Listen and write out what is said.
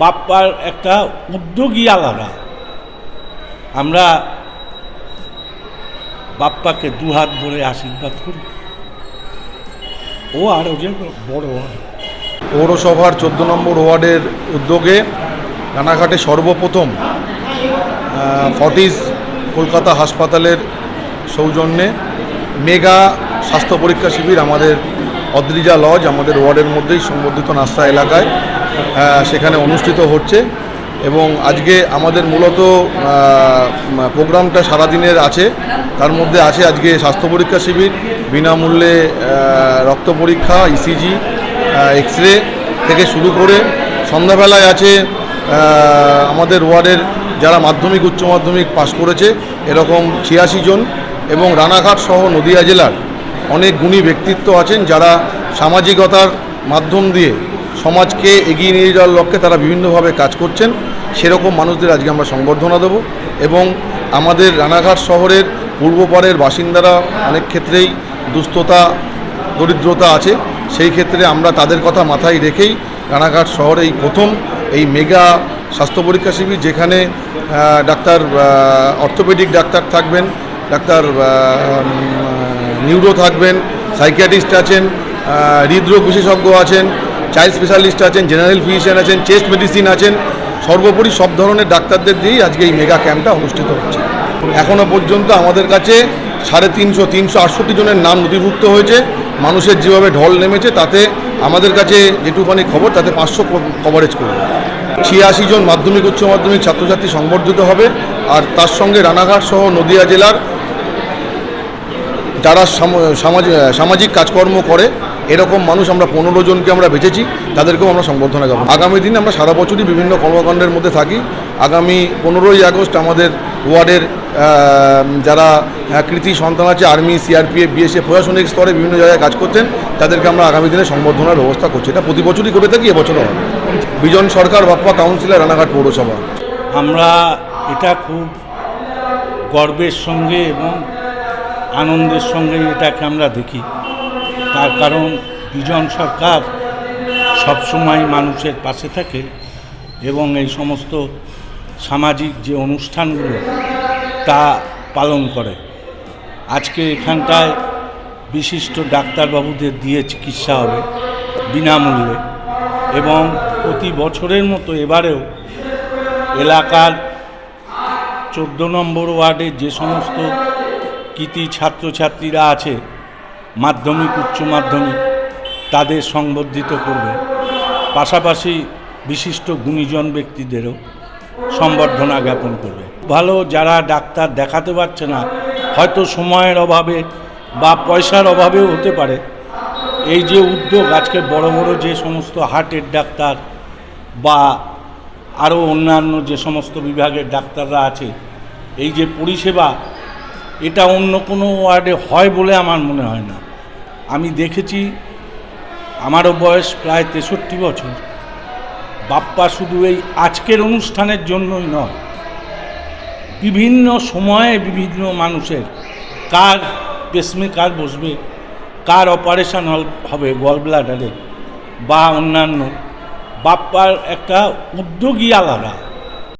বাপ্পার একটা উদ্যোগী আলাদা। আমরা বাপ্পাকে দুহাত ভরে আশীর্বাদ করি। ও আরও যে বড় পৌরসভার চোদ্দ নম্বর ওয়ার্ডের উদ্যোগে রানাঘাটে সর্বপ্রথম ফর্টিস কলকাতা হাসপাতালের সৌজন্যে মেগা স্বাস্থ্য পরীক্ষা শিবির আমাদের অদ্রিজা লজ, আমাদের ওয়ার্ডের মধ্যেই সংবর্ধিত নাস্তা এলাকায় সেখানে অনুষ্ঠিত হচ্ছে এবং আজকে আমাদের মূলত প্রোগ্রামটা সারাদিনের আছে। তার মধ্যে আছে আজকে স্বাস্থ্য পরীক্ষা শিবির, বিনামূল্যে রক্ত পরীক্ষা ইসিজি এক্স রে থেকে শুরু করে সন্ধ্যাবেলায় আছে আমাদের ওয়ার্ডের যারা মাধ্যমিক, উচ্চ মাধ্যমিক পাশ করেছে, এরকম ছিয়াশি জন এবং রানাঘাট সহ নদিয়া জেলার অনেক গুণী ব্যক্তিত্ব আছেন যারা সামাজিকতার মাধ্যম দিয়ে সমাজকে এগিয়ে নিয়ে যাওয়ার লক্ষ্যে তারা বিভিন্নভাবে কাজ করছেন। সেরকম মানুষদের আজকে আমরা সংবর্ধনা দেব এবং আমাদের রানাঘাট শহরের পূর্বপাড়ের বাসিন্দারা অনেক ক্ষেত্রেই দুস্থতা, দরিদ্রতা আছে। সেই ক্ষেত্রে আমরা তাদের কথা মাথায় রেখেই রানাঘাট শহরে এই প্রথম এই মেগা স্বাস্থ্য পরীক্ষা শিবির যেখানে ডাক্তার অর্থোপেডিক ডাক্তার থাকবেন, ডাক্তার নিউরো থাকবেন সাইকিয়াটিস্ট আছেন হৃদরোগ বিশেষজ্ঞ আছেন চাইল্ড স্পেশালিস্ট আছেন জেনারেল ফিজিশিয়ান আছেন চেস্ট মেডিসিন আছেন, সর্বোপরি সব ধরনের ডাক্তারদের দিয়েই আজকে এই মেগা ক্যাম্পটা অনুষ্ঠিত হচ্ছে। এখনও পর্যন্ত আমাদের কাছে সাড়ে তিনশো তিনশো আটষট্টি জনের নাম নথিভুক্ত হয়েছে। মানুষের যেভাবে ঢল নেমেছে, তাতে আমাদের কাছে যেটুকুখানি খবর, তাতে পাঁচশো কভারেজ করবে ছিয়াশি জন মাধ্যমিক, উচ্চ মাধ্যমিক ছাত্রছাত্রী সংবর্ধিত হবে, আর তার সঙ্গে রানাঘাট সহ নদিয়া জেলার যারা সামাজিক সামাজিক কাজকর্ম করে এরকম মানুষ আমরা পনেরো জনকে আমরা বেঁচেছি, তাদেরকেও আমরা সংবর্ধনা দেবো আগামী দিনে আমরা সারা বছরই বিভিন্ন কর্মকাণ্ডের মধ্যে থাকি। আগামী পনেরোই আগস্ট আমাদের ওয়ার্ডের যারা কৃতি সন্তান আছে, আর্মি, সিআরপিএফ, বিএসএফ, প্রশাসনিক স্তরে বিভিন্ন জায়গায় কাজ করছেন, তাদেরকে আমরা আগামী দিনে সংবর্ধনার ব্যবস্থা করছি। এটা প্রতি বছরই করে থাকি, এবছরও বিজন সরকার বাপ্পা কাউন্সিলর, রানাঘাট পৌরসভা। আমরা এটা খুব গর্বের সঙ্গে এবং আনন্দের সঙ্গে এটাকে আমরা দেখি। তার কারণ বিজন সরকার সবসময় মানুষের পাশে থাকে এবং এই সমস্ত সামাজিক যে অনুষ্ঠানগুলো তা পালন করে। আজকে এখানটায় বিশিষ্ট ডাক্তারবাবুদের দিয়ে চিকিৎসা হবে বিনামূল্যে এবং প্রতি বছরের মতো এবারেও এলাকার চোদ্দ নম্বর ওয়ার্ডে যে সমস্ত কৃতি ছাত্রছাত্রীরা আছে মাধ্যমিক, উচ্চ মাধ্যমিক তাদের সংবর্ধিত করবে। পাশাপাশি বিশিষ্ট গুণীজন ব্যক্তিদেরও সম্বর্ধনা জ্ঞাপন করবে। ভালো যারা ডাক্তার দেখাতে পারছে না, হয়তো সময়ের অভাবে বা পয়সার অভাবেও হতে পারে। এই যে উদ্যোগ, আজকে বড় বড় যে সমস্ত হার্টের ডাক্তার বা আরও অন্যান্য যে সমস্ত বিভাগের ডাক্তাররা আছে, এই যে পরিষেবা, এটা অন্য কোনো ওয়ার্ডে হয় বলে আমার মনে হয় না। আমি দেখেছি আমারও বয়স প্রায় তেষট্টি বছর। বাপ্পা শুধু এই আজকের অনুষ্ঠানের জন্যই নয়, বিভিন্ন সময়ে বিভিন্ন মানুষের কার পেসমেকার বসবে, কার অপারেশন হবে গল ব্লাডারে বা অন্যান্য। বাপ্পার একটা উদ্যোগই আলাদা।